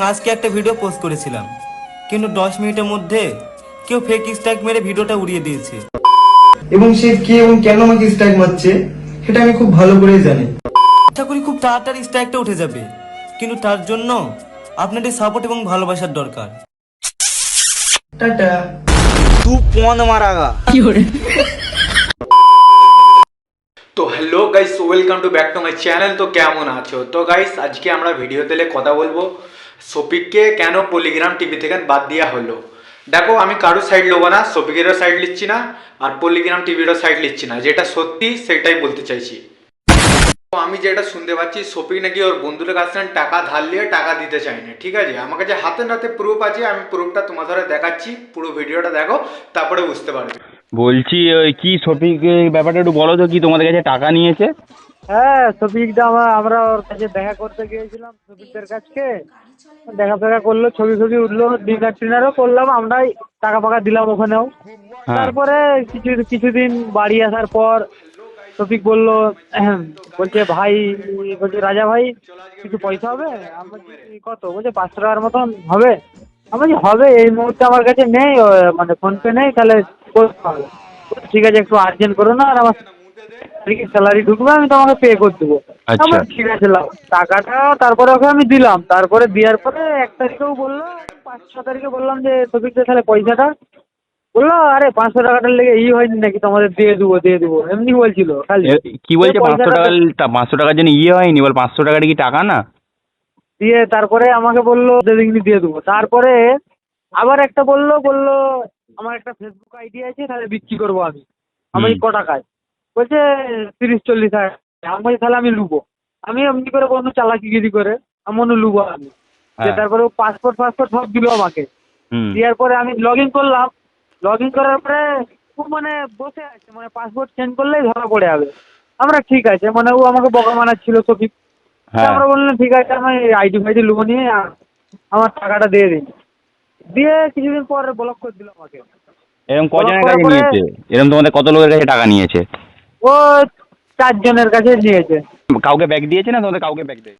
আজকে একটা video post করেছিলাম। কিন্তু দশ মিনিটের মধ্যে কেউ ফেক স্ট্রাইক মেরে ভিডিওটা উড়িয়ে দিয়েছে। এবং সে কে এবং কেন আমাকে স্ট্রাইক মারছে সেটা আমি খুব ভালো করেই জানি। আশা করি খুব তাড়াতাড়ি স্ট্রাইকটা উঠে যাবে। কিন্তু তার জন্য আপনাদের সাপোর্ট এবং ভালোবাসার দরকার। টাটা। তু পন মারাগা কি হরে তো hello guys welcome to back to my channel তো কেমন আছো? তো গাইস আজকে আমরা ভিডিওতে কথা বলব। সপিককে কেন পলিগ্রাম টিভি থেকে বাদ দেওয়া হলো? দেখো, আমি কারোর সাইড নেব না সপিকেরও সাইড নিচ্ছি না, আর পলিগ্রাম টিভিরও সাইড নিচ্ছি না। যেটা সত্যি, সেটাই বলতে চাইছি। তো আমি যেটা শুনতে পাচ্ছি সপিক নাকি ওর বন্ধুদের কাছ থেকে টাকা ধার নিয়ে টাকা দিতে চায় না ঠিক আছে? আমার কাছে হাতে নাতে প্রুফ আছে, আমি প্রুফটা তোমার ধরে দেখাচ্ছি। পুরো ভিডিওটা দেখো, তারপরে বুঝতে পারবে। বলছি, ওই কি সঠিক ব্যাপারটা একটু বলো তো, কি তোমাদের কাছে টাকা নিয়েছে? হ্যাঁ শফিকদা আমরা আমরা ওর কাছে দেখা করতে গিয়েছিলাম শফিকদের কাছে দেখা ফেকা করল ছবি ছবি উঠল ডিনার টিনারও করলাম আমরাই টাকা ফাকা দিলাম ওখানেও। হ্যাঁ। তারপরে কিছু কিছুদিন বাড়ি আসার পর শফিক বলল বলছে ভাই বলছে রাজা ভাই কিছু পয়সা হবে? বলছি, কত? বলছে পাঁচশো টাকার মতন হবে। আমি বলছি হবে এই মুহূর্তে আমার কাছে নেই মানে ফোনপে নেই তাহলে ঠিক আছে একটু আর্জেন্ট করো না আর আমার তারিখে স্যালারি ঢুকবে? আমি তোমাকে পে করে দেবো। আচ্ছা। আমার ঠিক আছে টাকাটা তারপরে ওকে আমি দিলাম। তারপরে দেওয়ার পরে এক তারিখেও বলল পাঁচ ছ তারিখে বললাম যে সফিকদের তাহলে পয়সাটা? বলল আরে পাঁচশো টাকাটার লেগে ই হয়নি নাকি তোমাদের দিয়ে দেবো দিয়ে দেবো। এমনি বলছিল খালি। কি বলছে পাঁচশো টাকা পাঁচশো টাকার জন্য ইয়ে হয়নি? বল পাঁচশো টাকাটা কি টাকা না? দিয়ে তারপরে আমাকে বলল যেদিনই দিয়ে দেবো। তারপরে আবার একটা বলল বলল আমার একটা ফেসবুক আইডি আছে তাহলে বিক্রি করব আমি। আমি ক টাকায় বলছে তিরিশ চল্লিশ হাজার। আমি বলছি তাহলে আমি লুবো। আমি এমনি করে কোনো চালাকিগিরি করে আমি লুবো আমি। হ্যাঁ। তারপরে পাসপোর্ট ফাসপোর্ট সব দিলো আমাকে। দেওয়ার পরে আমি লগ ইন করলাম। লগ ইন করার পরে খুব মানে বসে আছে মানে পাসপোর্ট চেঞ্জ করলেই ধরা পড়ে যাবে। আমরা ঠিক আছে মানে ও আমাকে বকা মানাচ্ছিল সফিক হ্যাঁ। আমরা বললাম ঠিক আছে আমি আইডি ফাইডি লুবো নিয়ে আমার টাকাটা দিয়ে দিন। দিয়ে কিছুদিন পর ব্লক করে দিল আমাকে। এরকম কজনের কাছে নিয়েছে? এরকম তোমাদের কত লোকের কাছে টাকা নিয়েছে? ও চারজনের কাছে নিয়েছে কাউকে ব্যাগ দিয়েছে না তোমাদের কাউকে ব্যাগ দেয়